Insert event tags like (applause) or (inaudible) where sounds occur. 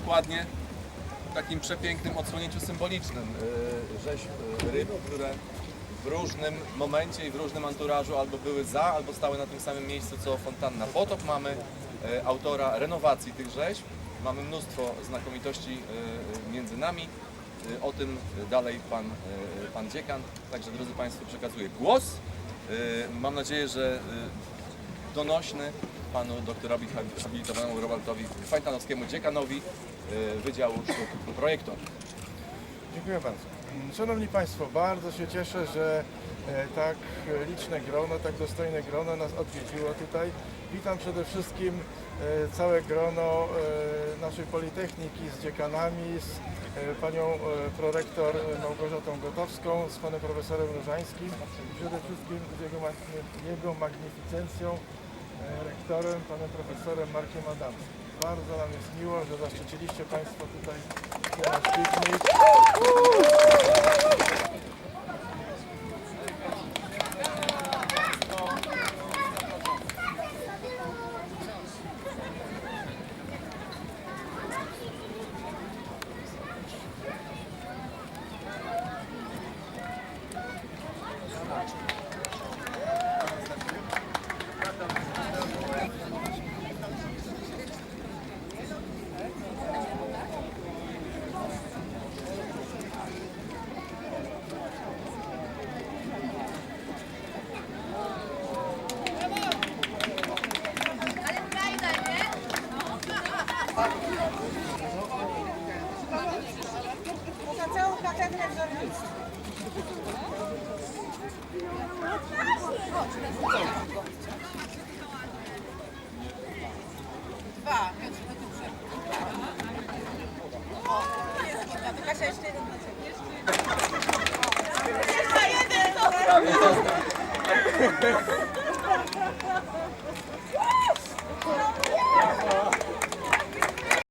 dokładnie w takim przepięknym odsłonięciu symbolicznym y, rzeźb y, ryb, które w różnym momencie i w różnym anturażu albo były za, albo stały na tym samym miejscu co fontanna Potok. Mamy y, autora renowacji tych rzeźb, mamy mnóstwo znakomitości między nami. O tym dalej pan, pan dziekan. Także drodzy Państwo przekazuję głos. Mam nadzieję, że donośny panu doktorowi habilitowanemu Robertowi Fajtanowskiemu, dziekanowi y, Wydziału Sztuk Projektowych. Dziękuję bardzo. Szanowni Państwo, bardzo się cieszę, że e, tak liczne grono, tak dostojne grono nas odwiedziło tutaj. Witam przede wszystkim e, całe grono e, naszej Politechniki z dziekanami, z panią prorektor Małgorzatą Gotowską, z panem profesorem Różańskim i przede wszystkim z jego, jego magnificencją, e, rektorem, panem profesorem Markiem Adamskim. Bardzo nam jest miło, że zaszczyciliście Państwo tutaj nasz piknik. Katedrę wzornictwa. Dwa. O, jest Kasia jeszcze jeden dla ciebie. Jeszcze jeden! (laughs)